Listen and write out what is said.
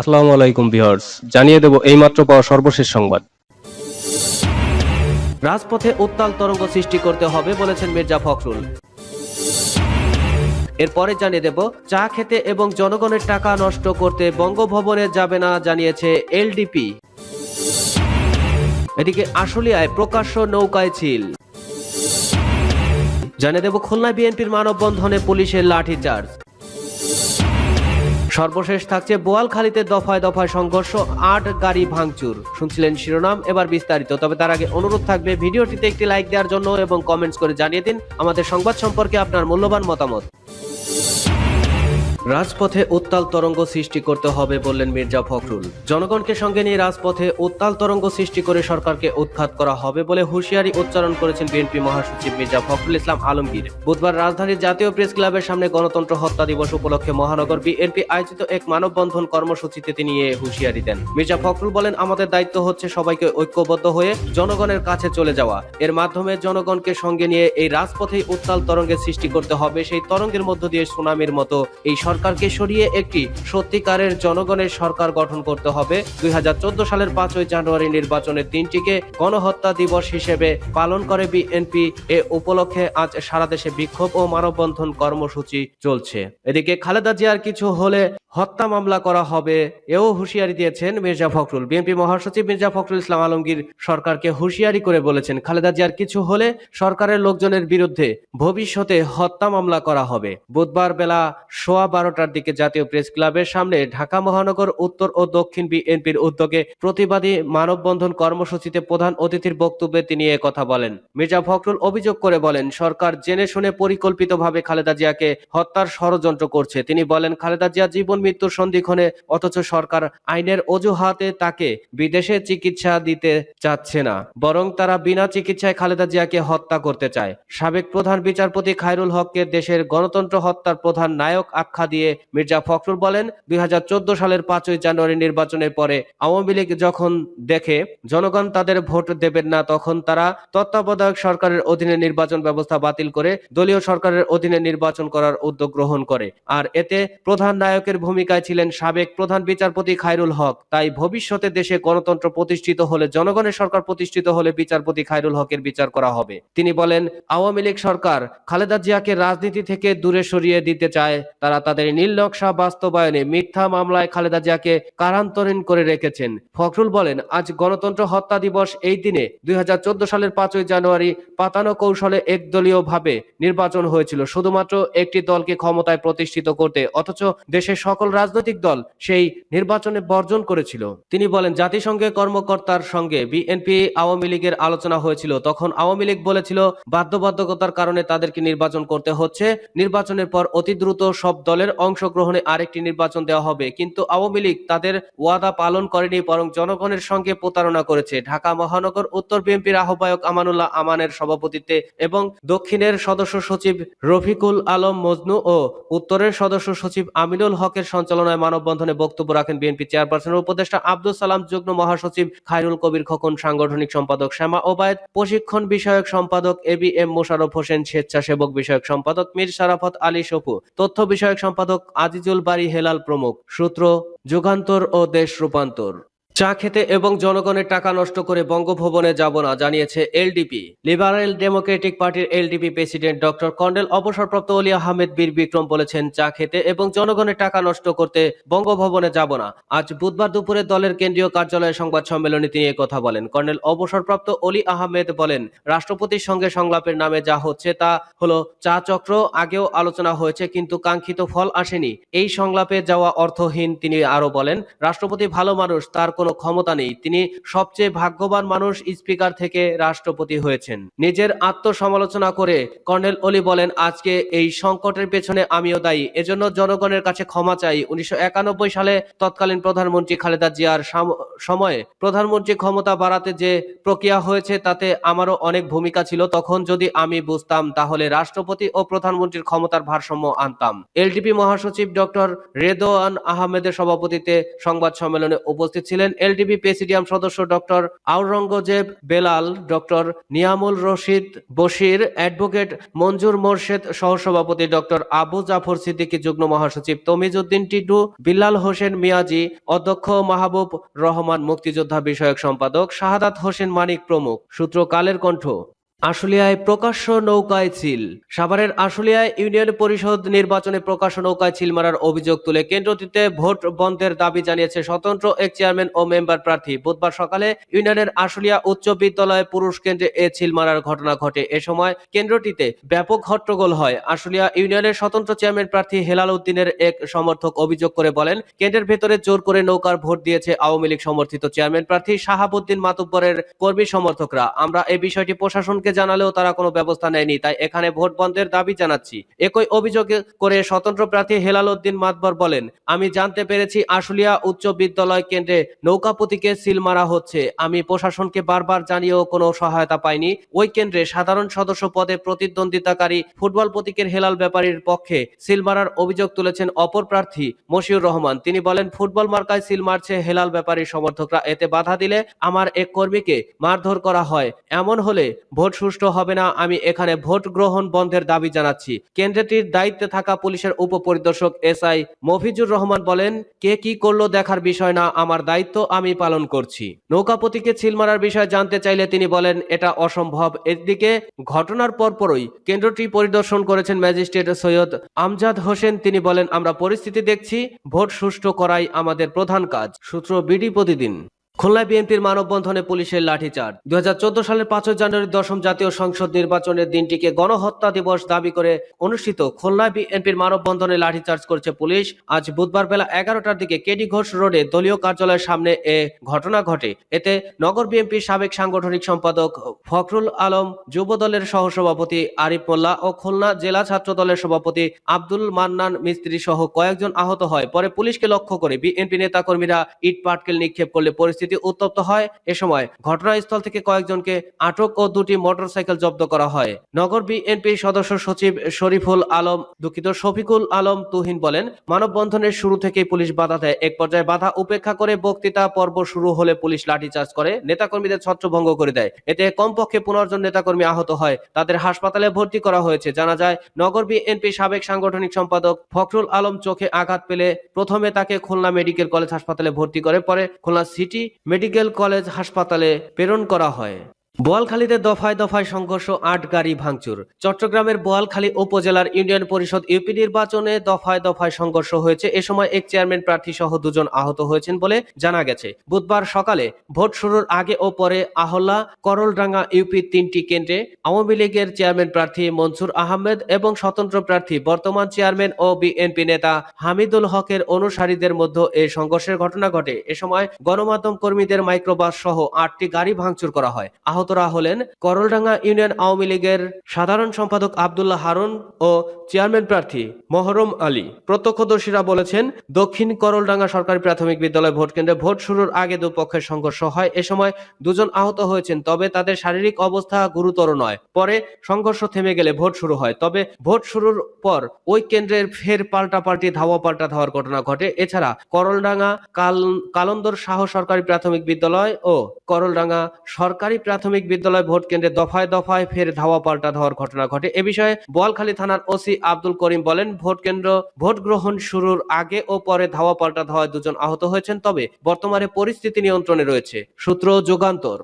আসসালামু আলাইকুম ভিউয়ার্স, জানিয়ে দেব এইমাত্র পাওয়া সর্বশেষ সংবাদ। রাজপথে উত্তাল তরঙ্গ সৃষ্টি করতে হবে বলেছেন মির্জা ফখরুল। এরপরে জানিয়ে দেব, চা খেতে এবং জনগণের টাকা নষ্ট করতে বঙ্গভবনে যাবে না জানিয়েছে এলডিপি। এদিকে আশুলিয়ায় প্রকাশ্য নৌকায় ছিল জানিয়ে দেব খুলনা বিএনপির মানববন্ধনে পুলিশের লাঠিচার্জ। সর্বশেষ থাকছে বোয়ালখালীতে দফায় দফায় সংঘর্ষ, আট গাড়ি ভাঙচুর। শুনছিলেন শিরোনাম, এবার বিস্তারিত। তবে তার আগে অনুরোধ থাকবে, ভিডিওটিতে একটি লাইক দেওয়ার জন্য এবং কমেন্টস করে জানিয়ে দিন। আমাদের সংবাদ সম্পর্কে আপনার মূল্যবান মতামত। রাজপথে উত্তাল তরঙ্গ সৃষ্টি করতে হবে বললেন মির্জা ফখরুল। জনগণকে সঙ্গে নিয়ে রাজপথে উত্তাল তরঙ্গ সৃষ্টি করে সরকারকে উৎখাত করা হবে বলে হুঁশিয়ারি উচ্চারণ করেছেন বিএনপি মহাসচিব মির্জা ফখরুল ইসলাম আলমগীর। বুধবার রাজধানীর জাতীয় প্রেস ক্লাবের সামনে গণতন্ত্র হত্যা দিবস উপলক্ষে মহানগর বিএনপি আয়োজিত এক মানববন্ধন কর্মসূচিতে তিনি এ হুঁশিয়ারি দেন। মির্জা ফখরুল বলেন, আমাদের দায়িত্ব হচ্ছে সবাইকে ঐক্যবদ্ধ হয়ে জনগণের কাছে চলে যাওয়া। এর মাধ্যমে জনগণকে সঙ্গে নিয়ে এই রাজপথেই উত্তাল তরঙ্গের সৃষ্টি করতে হবে। সেই তরঙ্গের মধ্য দিয়ে সুনামির মতো এই সরকারকে সরিয়ে একটি সত্যিকারের জনগণের সরকার গঠন করতে হবে। দুই হাজার চোদ্দ সালের পাঁচই জানুয়ারি নির্বাচনের দিনটিকে গণহত্যা দিবস হিসেবে পালন করে বিএনপি। এ উপলক্ষে আজ সারা দেশে বিক্ষোভ ও মানববন্ধন কর্মসূচি চলছে। এদিকে খালেদা জিয়ার কিছু হলে হত্যা মামলা করা হবে, এও হুঁশিয়ারি দিয়েছেন মির্জা ফখরুল। বিএনপি মহাসচিব মির্জা ফখরুল ইসলাম আলমগীর সরকারকে হুঁশিয়ারি করে বলেছেন, খালেদা জিয়ার কিছু হলে সরকারের লোকজনের বিরুদ্ধে ভবিষ্যতে হত্যা মামলা করা হবে। বুধবার বেলা সোয়া বারোটার দিকে জাতীয় প্রেস ক্লাবের সামনে ঢাকা মহানগর উত্তর ও দক্ষিণ বিএনপির উদ্যোগে প্রতিবাদী মানববন্ধন কর্মসূচিতে প্রধান অতিথির বক্তব্যে তিনি কথা বলেন। মির্জা ফখরুল অভিযোগ করে বলেন, সরকার জেনে শুনে পরিকল্পিতভাবে খালেদা জিয়াকে হত্যার ষড়যন্ত্র করছে। তিনি বলেন, খালেদা জিয়া জীবন মৃত্যুর সন্ধিক্ষণে, অথচ সরকার আইনের অজুহাতে তাকে বিদেশে চিকিৎসা দিতে চাচ্ছে না। বরং তারা বিনা চিকিৎসায় খালেদা জিয়াকে হত্যা করতে চায়। সাবেক প্রধান বিচারপতি খায়রুল হককে দেশের গণতন্ত্র হত্যার প্রধান নায়ক আখ্যা দিয়ে মির্জা ফখরুল বলেন, দুই সালের পাঁচই জানুয়ারি নির্বাচনের পরে আওয়ামী লীগ যখন দেখে জনগণ তাদের ভোট দেবেন না, তখন তারা তত্ত্বাবধায়ক সরকারের অধীনে নির্বাচন ব্যবস্থা বাতিল করে দলীয় সরকারের অধীনে নির্বাচন করার উদ্যোগ গ্রহণ করে। আর এতে প্রধান নায়কের ভূমিকায় ছিলেন সাবেক প্রধান বিচারপতি খায়রুল হক। তাই ভবিষ্যতে দেশে গণতন্ত্র প্রতিষ্ঠিত হলে জনগণের সরকার প্রতিষ্ঠিত হলে বিচারপতি খায়রুল হকের বিচার করা হবে। তিনি বলেন, আওয়ামী লীগ সরকার খালেদা জিয়াকে রাজনীতি থেকে দূরে সরিয়ে দিতে চায়। তারা তাদের নকশা বাস্তবায়নে মিথ্যা মামলায় খালেদা জিয়াকে কারান্তরীণ করে রেখেছেন। ফখরুল বলেন, আজ গণতন্ত্র হত্যা দিবস এই দিনে দুই হাজার চোদ্দ সালের পাঁচই জানুয়ারি পাতানো কৌশলে একদলীয় ভাবে নির্বাচন হয়েছিল। শুধুমাত্র একটি দলকে ক্ষমতায় প্রতিষ্ঠিত করতে, অথচ দেশের সকল রাজনৈতিক দল সেই নির্বাচনে বর্জন করেছিল। তিনি বলেন জাতিসংঘের কর্মকর্তার সঙ্গে বিএনপি, আওয়ামী লীগের আলোচনা হয়েছিল। তখন আওয়ামী লীগ বলেছিল, বাধ্যবাধকতার কারণে তাদেরকে নির্বাচন করতে হচ্ছে। নির্বাচনের পর অতি দ্রুত সব দলের অংশগ্রহণে আরেকটি নির্বাচন দেওয়া হবে। কিন্তু আওয়ামী লীগ তাদের ওয়াদা পালন করেনি, বরং জনগণের সঙ্গে প্রতারণা করেছে। ঢাকা মহানগর উত্তর বিএনপির আহ্বায়ক আমানুল্লাহ আমানের সভাপতিত্বে এবং দক্ষিণের সদস্য সচিব রফিকুল আলম মজনু ও উত্তরের সদস্য সচিব আমিনুল হকের সঞ্চালনায় মানববন্ধনে বক্তব্য রাখেন বিএনপি চেয়ারপারসনের উপদেষ্টা আব্দুল সালাম, যুগ্ম মহাসচিব খায়রুল কবির, খোকন সাংগঠনিক সম্পাদক শ্যামা ওবায়দ, প্রশিক্ষণ বিষয়ক সম্পাদক A B M Mosharraf Hossain, স্বেচ্ছাসেবক বিষয়ক সম্পাদক মীর সারাফত আলী সপু তথ্য বিষয়ক সম্পাদক আজিজুল বাড়ি হেলাল প্রমুখ। সূত্র, যুগান্তর ও দেশ রূপান্তর। চা খেতে এবং জনগণের টাকা নষ্ট করে বঙ্গভবনে যাব না, জানিয়েছে এলডিপি। লিবারেল ডেমোক্রেটিক পার্টির এলডিপি প্রেসিডেন্ট ডক্টর কর্নেল অবসরপ্রাপ্ত অলি আহমেদ বীর বিক্রম বলেছেন, চা খেতে এবং জনগণের টাকা নষ্ট করতে বঙ্গভবনে যাব না। আজ বুধবার দুপুরে দলের কেন্দ্রীয় কার্যালয়ে সংবাদ সম্মেলনে তিনি কথা বলেন। কর্নেল অবসরপ্রাপ্ত অলি আহমেদ বলেন, রাষ্ট্রপতির সঙ্গে সংলাপের নামে যা হচ্ছে তা হলো চা চক্র, আগেও আলোচনা হয়েছে কিন্তু কাঙ্ক্ষিত ফল আসেনি। এই সংলাপে যাওয়া অর্থহীন তিনি আরও বলেন, রাষ্ট্রপতি ভালো মানুষ, তার কোনো ক্ষমতা নেই। তিনি সবচেয়ে ভাগ্যবান মানুষ, স্পিকার থেকে রাষ্ট্রপতি হয়েছেন। নিজের আত্মসমালোচনা করে কর্নেল অলি বলেন, আজকে এই সংকটের পেছনে আমিও দায়ী। এজন্য জনগণের কাছে ক্ষমা চাই। উনিশশো একানব্বই সালে তৎকালীন প্রধানমন্ত্রী খালেদা জিয়ার সাম- সময়ে প্রধানমন্ত্রী ক্ষমতা বাড়াতে যে প্রক্রিয়া হয়েছে, তাতে আমারও অনেক ভূমিকা ছিল। তখন যদি আমি বুঝতাম, তাহলে রাষ্ট্রপতি ও প্রধানমন্ত্রীর ক্ষমতার ভারসাম্য আনতাম। এলডিপি মহাসচিব ডক্টর রেদোয়ান আহমেদের সভাপতিত্বে সংবাদ সম্মেলনে উপস্থিত ছিলেন। এলডিবি প্রেসিডিয়াম সদস্য doctor Aurangzeb Belal, doctor Niamul Rashid Bashir, advocate Manjur Morshed, সহসভাপতি ডক্টর আবু জাফর সিদ্দিকী, যুগ্ম মহাসচিব তমিজুদ্দিন টিটু, বিল্লাল হোসেন মিয়াজি, অধ্যক্ষ মাহবুব রহমান, মুক্তিযোদ্ধা বিষয়ক সম্পাদক শাহাদাত হোসেন মানিক প্রমুখ। সূত্র কালের কণ্ঠ। আশুলিয়ায় প্রকাশ্য নৌকায় ছিল। সাভারের আশুলিয়ায় ইউনিয়ন পরিষদ নির্বাচনে প্রকাশ্য নৌকায় ছিল মারার অভিযোগ তুলে কেন্দ্রটিতে ভোট বন্ধের দাবি জানিয়েছে স্বতন্ত্র এক চেয়ারম্যান ও মেম্বার প্রার্থী। বুধবার সকালে ইউনিয়নের আশুলিয়া উচ্চ বিদ্যালয় পুরুষ কেন্দ্রে এ ছিল মারার ঘটনা ঘটে। এ সময় কেন্দ্রটিতে ব্যাপক হট্টগোল হয়। আশুলিয়া ইউনিয়নের স্বতন্ত্র চেয়ারম্যান প্রার্থী হেলাল উদ্দিনের এক সমর্থক অভিযোগ করে বলেন, কেন্দ্রের ভেতরে জোর করে নৌকার ভোট দিয়েছে আওয়ামী লীগ সমর্থিত চেয়ারম্যান প্রার্থী শাহাবুদ্দিন মাতুব্বরের কর্মী সমর্থকরা। আমরা এই বিষয়টি প্রশাসনকে জানালেও তারা কোনো ব্যবস্থা নেয়নি, তাই এখানে ভোট বন্ধের দাবি জানাচ্ছি। একই অভিযোগ করে স্বতন্ত্র প্রার্থী হেলাল উদ্দিন মাতবর বলেন, আমি জানতে পেরেছি আশুলিয়া উচ্চ বিদ্যালয় কেন্দ্রে নৌকা প্রতীকে সিল মারা হচ্ছে। আমি প্রশাসনকে বারবার জানিয়েও কোনো সহায়তা পাইনি। ওই কেন্দ্রে সাধারণ সদস্য পদে প্রতিদ্বন্দ্বিতাকারী ফুটবল প্রতীকের হেলাল ব্যাপারীর পক্ষে সিল মারার অভিযোগ তুলেছেন অপর প্রার্থী মশিউর রহমান। তিনি বলেন, ফুটবল মার্কায় সিল মারছে হেলাল ব্যাপারীর সমর্থকরা। এতে বাধা দিলে আমার এক কর্মীকে মারধর করা হয়। এমন হলে ভোট সুষ্ঠু হবে না, আমি এখানে ভোট গ্রহণ বন্ধের দাবি জানাচ্ছি। কেন্দ্রটির দায়িত্বে থাকা পুলিশের উপপরিদর্শক এসআই মফিজুর রহমান বলেন, কে কি করল দেখার বিষয় না, আমার দায়িত্ব আমি পালন করছি। নৌকাপতিকে ছিল মারার বিষয়ে জানতে চাইলে তিনি বলেন, এটা অসম্ভব। এদিকে ঘটনার পরপরই কেন্দ্রটি পরিদর্শন করেছেন ম্যাজিস্ট্রেট সৈয়দ আমজাদ হোসেন। তিনি বলেন, আমরা পরিস্থিতি দেখছি, ভোট সুষ্ঠু করাই আমাদের প্রধান কাজ। সূত্র বিডি প্রতিদিন। খুলনা বিএনপির মানববন্ধনে পুলিশের লাঠিচার্জ। দু হাজার চোদ্দ সালের পাঁচই জানুয়ারি দশম জাতীয় সংসদ নির্বাচনের দিনটিকে গণহত্যা দিবস দাবি করে অনুষ্ঠিত খুলনা বিএনপির মানববন্ধনে লাঠিচার্জ করেছে পুলিশ। আজ বুধবার বেলা এগারোটার দিকে কেডি ঘোষ রোডে দলীয় কার্যালয়ের সামনে এ ঘটনা ঘটে। এতে নগর বিএনপির সাবেক সাংগঠনিক সম্পাদক ফখরুল আলম, যুব দলের সহসভাপতি আরিফ মোল্লা ও খুলনা জেলা ছাত্র দলের সভাপতি আব্দুল মান্নান মিস্ত্রি সহ কয়েকজন আহত হয়। পরে পুলিশকে লক্ষ্য করে বিএনপি নেতাকর্মীরা ইট পাটকেল নিক্ষেপ করলে পরিস্থিতি উত্তপ্ত হয়, এ সময় ঘটনাস্থল থেকে কয়েকজনকে আটক ও দুটি মোটরসাইকেল জব্দ করা হয়। নগর বিএনপি সদস্য সচিব শরীফুল আলম দুঃখিত। শফিকুল আলম তুহিন বলেন, মানববন্ধনের শুরু থেকেই পুলিশ বাধা দেয়। এক পর্যায়ে বাধা উপেক্ষা করে বক্তৃতা পর্ব শুরু হলে পুলিশ লাঠিচার্জ করে, নেতাকর্মীদের ছত্রভঙ্গ করে দেয়। এতে কমপক্ষে পনেরো জন নেতাকর্মী আহত হয়। তাদের হাসপাতালে ভর্তি করা হয়েছে। জানা যায়, নগর বিএনপি সাবেক সাংগঠনিক সম্পাদক ফখরুল আলম চোখে আঘাত পেলে প্রথমে তাকে খুলনা মেডিকেল কলেজ হাসপাতালে ভর্তি করে, পরে খুলনা সিটি মেডিকেল কলেজ হাসপাতালে প্রেরণ করা হয়। বোয়ালখালীতে দফায় দফায় সংঘর্ষ, আট গাড়ি ভাঙচুর। চট্টগ্রামের বোয়ালখালী উপজেলার ইউনিয়ন পরিষদ ইউপি নির্বাচনে দফায় দফায় সংঘর্ষ হয়েছে। এ সময় এক চেয়ারম্যান প্রার্থী সহ দুজন আহত হয়েছেন বলে জানা গেছে। বুধবার সকালে ভোট শুরুর আগে ও পরে আহল্লা করলডাঙ্গা ইউপির তিনটি কেন্দ্রে আওয়ামী লীগের চেয়ারম্যান প্রার্থী মনসুর আহমেদ এবং স্বতন্ত্র প্রার্থী বর্তমান চেয়ারম্যান ও বিএনপি নেতা হামিদুল হকের অনুসারীদের মধ্যে এই সংঘর্ষের ঘটনা ঘটে। এ সময় গণমাধ্যম কর্মীদের মাইক্রোবাস সহ আটটি গাড়ি ভাঙচুর করা হয়। আহতরা হলেন করলডাঙ্গা ইউনিয়ন আওয়ামী লীগের সাধারণ সম্পাদক আবদুল্লাহ হারুন ও চেয়ারম্যান প্রার্থী মহরম আলী। প্রত্যক্ষদর্শীরা বলেছেন, দক্ষিণ করলডাঙ্গা সরকারি প্রাথমিক বিদ্যালয় ভোট কেন্দ্রে ভোট শুরুর আগে দুপক্ষের সংঘর্ষ হয়। এ সময় দুজন আহত হয়েছেন, তবে তাদের শারীরিক অবস্থা গুরুতর নয়। পরে সংঘর্ষ থেমে গেলে ভোট শুরু হয়। তবে ভোট শুরুর পর ওই কেন্দ্রের ফের পাল্টাপাল্টি ধাওয়া পাল্টা ধাওয়ার ঘটনা ঘটে। এছাড়া করলডাঙ্গা, কাল, কালন্দর শাহ সরকারি প্রাথমিক বিদ্যালয় ও করলডাঙ্গা সরকারি প্রাথমিক বিদ্যালয় ভোট কেন্দ্রে দফায় দফায় ফের ধাওয়া পাল্টা ধাওয়ার ঘটনা ঘটে। এ বিষয়ে বোয়ালখালী থানার ওসি আব্দুল করিম বলেন, ভোট কেন্দ্র ভোট গ্রহণ শুরুর আগে ও পরে ধাওয়া পাল্টা ধাওয়ায় দুজন আহত হয়েছেন, তবে বর্তমানে পরিস্থিতি নিয়ন্ত্রণে রয়েছে। সূত্র যুগান্তর।